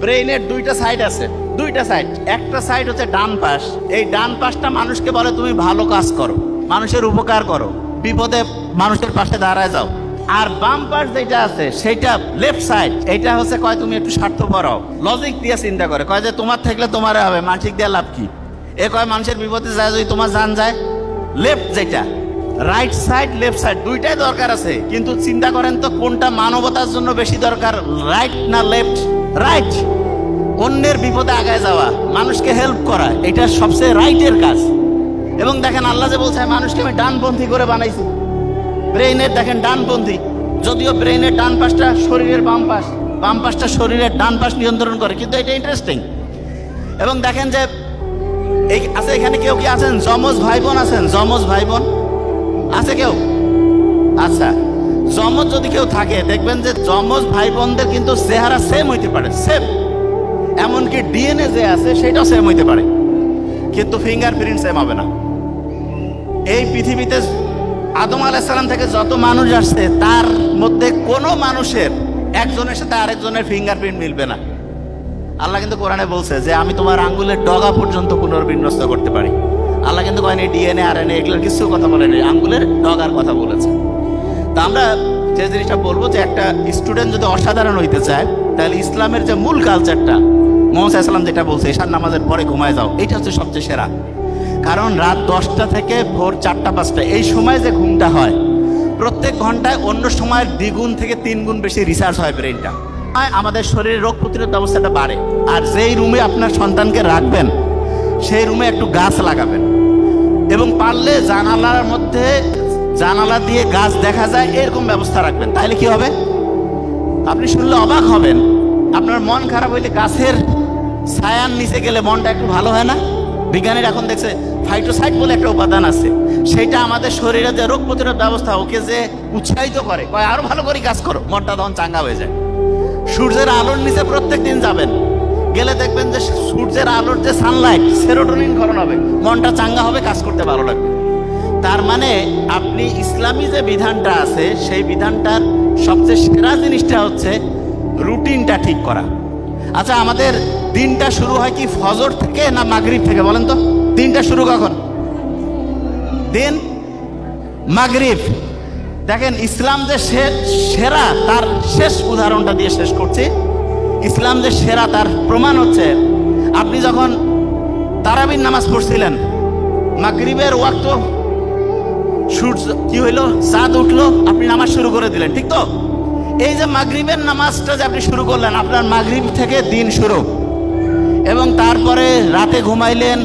ব্রেইনের দুইটা সাইড আছে। দুইটা সাইড একটা সাইড হচ্ছে ডান পাশ। এই ডান পাশটা মানুষকে বলে, তুমি ভালো কাজ করো। মানুষের উপকার করো। বিপদে মানুষের পাশে দাঁড়ায় যাও। আর বাম পাশ যেটা আছে, সেটা লেফট সাইড এটা হচ্ছে, কয়, তুমি একটু স্বার্থপর হও। লজিক দিয়ে চিন্তা করে, কয় যে, তোমার থাকলে তোমার হবে, মানসিক দিয়ে লাভ কি? এ কয়, মানুষের বিপদে যায়, যদি তোমার জান যায়। লেফট যেটা। রাইট সাইড লেফট সাইড দুইটাই দরকার আছে। কিন্তু চিন্তা করেন তো, কোনটা মানবতার জন্য বেশি দরকার রাইট না লেফট রাইট অন্যের বিপদে আগায় যাওয়া, মানুষকে হেল্প করা, এটা সবচেয়ে রাইটের কাজ। এবং দেখেন আল্লাহ যে বলছে মানুষকে আমি ডানপন্থী করে বানাইছি। ব্রেইনের দেখেন ডানপন্থী। যদিও ব্রেইনের ডান পাশটা শরীরের বাম পাশ, বাম পাশটা শরীরের ডান পাশ নিয়ন্ত্রণ করে, কিন্তু এটা ইন্টারেস্টিং এবং দেখেন যে, এই আছে এখানে কেউ কি আছেন? যমজ ভাই বোন আছেন? যমজ ভাই বোন আছে কেউ? আচ্ছা। যমজ যদি কেউ থাকে, দেখবেন যে যমজ ভাই বোনদের কিন্তু চেহারা সেম হইতে পারে সেম এমনকি ডিএনএ যে আছে, সেটাও সেম হইতে পারে। কিন্তু ফিঙ্গারপ্রিন্ট সেম হবে না। এই পৃথিবীতে আদম আলাইসালাম থেকে যত মানুষ আসছে, তার মধ্যে কোনো মানুষের একজনের সাথে আরেকজনের ফিঙ্গারপ্রিন্ট মিলবে না। আল্লাহ কিন্তু কোরআনে বলছে যে, আমি তোমার আঙ্গুলের ডগা পর্যন্ত পুনর্বিন্যস্ত করতে পারি। আল্লাহ কিন্তু কয়নি ডিএনএ আর এনএ এগুলোর কিছু কথা বলেনি আঙ্গুলের ডগার কথা বলেছে। তা আমরা যে জিনিসটা বলব যে একটা স্টুডেন্ট যদি অসাধারণ হইতে চায়, তাহলে ইসলামের যে মূল কালচারটা মোহাম্মদ সাল্লাম যেটা বলছে, ঈশান নামাজের পরে ঘুমায় যাও এটা হচ্ছে সবচেয়ে সেরা। কারণ রাত দশটা থেকে ভোর চারটা, পাঁচটা, এই সময় যে ঘুমটা হয়, প্রত্যেক ঘন্টায় অন্য সময়ের দ্বিগুণ থেকে তিন গুণ বেশি রিসার্চ হয় ব্রেনটা আমাদের শরীরের রোগ প্রতিরোধ ব্যবস্থাটা বাড়ে, আর যেই রুমে আপনার সন্তানকে রাখবেন, সেই রুমে একটু গাছ লাগাবেন। এবং পারলে জানালার মধ্যে জানালা দিয়ে গাছ দেখা যায়, এরকম ব্যবস্থা রাখবেন। তাহলে কি হবে? আপনি শুনলে অবাক হবেন। আপনার মন খারাপ হইলে গাছের ছায়ার নিচে গেলে মনটা একটু ভালো হয় না? বিজ্ঞানীরা এখন দেখছে ফাইটোসাইড বলে একটা উপাদান আছে। সেটা আমাদের শরীরে যে রোগ প্রতিরোধ ব্যবস্থা, ওকে যে উৎসাহিত করে, কয়, আরও ভালো করে কাজ করো। মনটা তখন চাঙ্গা হয়ে যায়। সূর্যের আলোর নিচে প্রত্যেক দিন যাবেন। গেলে দেখবেন যে সূর্যের আলোর যে সানলাইট সেরোটোনিন ক্ষরণ হবে। মনটা চাঙ্গা হবে, কাজ করতে ভালো লাগবে। তার মানে আপনি ইসলামী যে বিধানটা আছে, সেই বিধানটার সবচেয়ে সেরা জিনিসটা হচ্ছে রুটিনটা ঠিক করা। আচ্ছা আমাদের দিনটা শুরু হয় কি ফজর থেকে না মাগরিব থেকে বলেন তো? দিনটা শুরু কখন? দিন মাগরিব। দেখেন, ইসলাম যে সেরা, তার শেষ উদাহরণটা দিয়ে শেষ করছি। ইসলাম যে সেরা, তার প্রমাণ হচ্ছে, আপনি যখন তারাবির নামাজ পড়ছিলেন, মাগরিবের ওয়াক্ত সূর্য কি হইল? চাঁদ উঠল, আপনি নামাজ শুরু করে দিলেন, ঠিক তো? এই যে মাগরিবের নামাজটা যে আপনি শুরু করলেন, আপনার মাগরিব থেকে দিন শুরু। এবং তারপরে রাতে ঘুমাইলেন,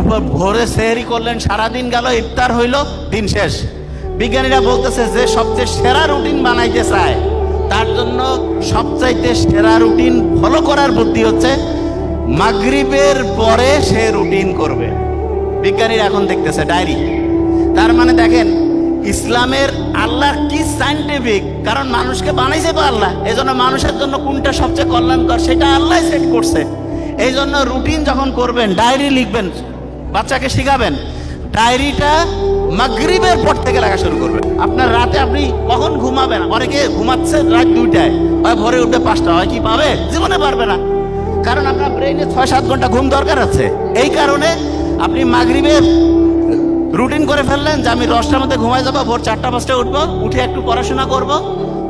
উপর ভোরে সেহরি করলেন, সারাদিন গেল, ইফতার হইল, দিন শেষ। বিজ্ঞানীরা বলতেছে যে সবচেয়ে সেরা রুটিন বানাইতে চায়, তার জন্য সবচাইতে সেরা রুটিন ফলো করার বুদ্ধি হচ্ছে, মাগরিবের পরে সে রুটিন করবে। বিজ্ঞানীরা এখন দেখতেছে, ডায়েরি। তার মানে দেখেন, ইসলামের আল্লাহ কি সাইন্টিফিক কারণ মানুষকে বানাইছে তো আল্লাহ। এই জন্য মানুষের জন্য কোনটা সবচেয়ে কল্যাণকর সেটা আল্লাহ সেট করছে। এই জন্য রুটিন যখন করবেন ডায়েরি লিখবেন, বাচ্চাকে শিখাবেন ডায়েরিটা মাগরিবের পর থেকে লেখা শুরু করবেন। আপনার রাতে আপনি কখন ঘুমাবেন? অনেকে ঘুমাচ্ছে রাত দুইটায়। হয় ভোরে উঠবে পাঁচটা, হয় কি পাবে? জীবনে পারবে না। কারণ আপনার ব্রেইনে ছয় সাত ঘণ্টা ঘুম দরকার আছে। এই কারণে আপনি মাগরিবের রুটিন করে ফেললেন যে আমি দশটার মধ্যে ঘুমাই যাব, ভোর চারটা, পাঁচটা উঠবো, উঠে একটু পড়াশোনা করব,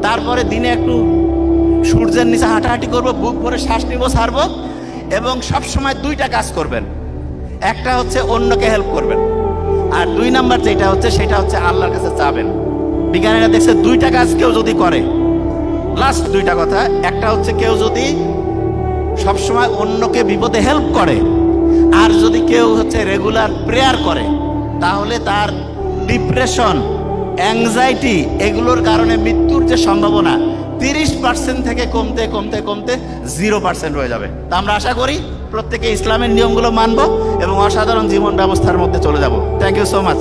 তারপরে দিনে একটু সূর্যের নিচে হাঁটাহাঁটি করব, বুক ভরে শ্বাস নিব ছাড়বো এবং সব সময় দুইটা কাজ করবেন। একটা হচ্ছে অন্যকে হেল্প করবেন। আর দুই নাম্বার যেটা হচ্ছে, সেটা হচ্ছে আল্লাহর কাছে চাবেন। বিজ্ঞানীরা দেখছে দুইটা কাজ কেউ যদি করে লাস্ট দুইটা কথা, একটা হচ্ছে কেউ যদি সবসময় অন্যকে বিপদে হেল্প করে, আর যদি কেউ হচ্ছে রেগুলার প্রেয়ার করে তাহলে তার ডিপ্রেশন অ্যাংজাইটি এগুলোর কারণে মৃত্যুর যে সম্ভাবনা, তিরিশ পার্সেন্ট থেকে কমতে কমতে কমতে জিরো পার্সেন্ট হয়ে যাবে। তা আমরা আশা করি প্রত্যেকে ইসলামের নিয়মগুলো মানব এবং অসাধারণ জীবন ব্যবস্থার মধ্যে চলে যাব। Thank you so much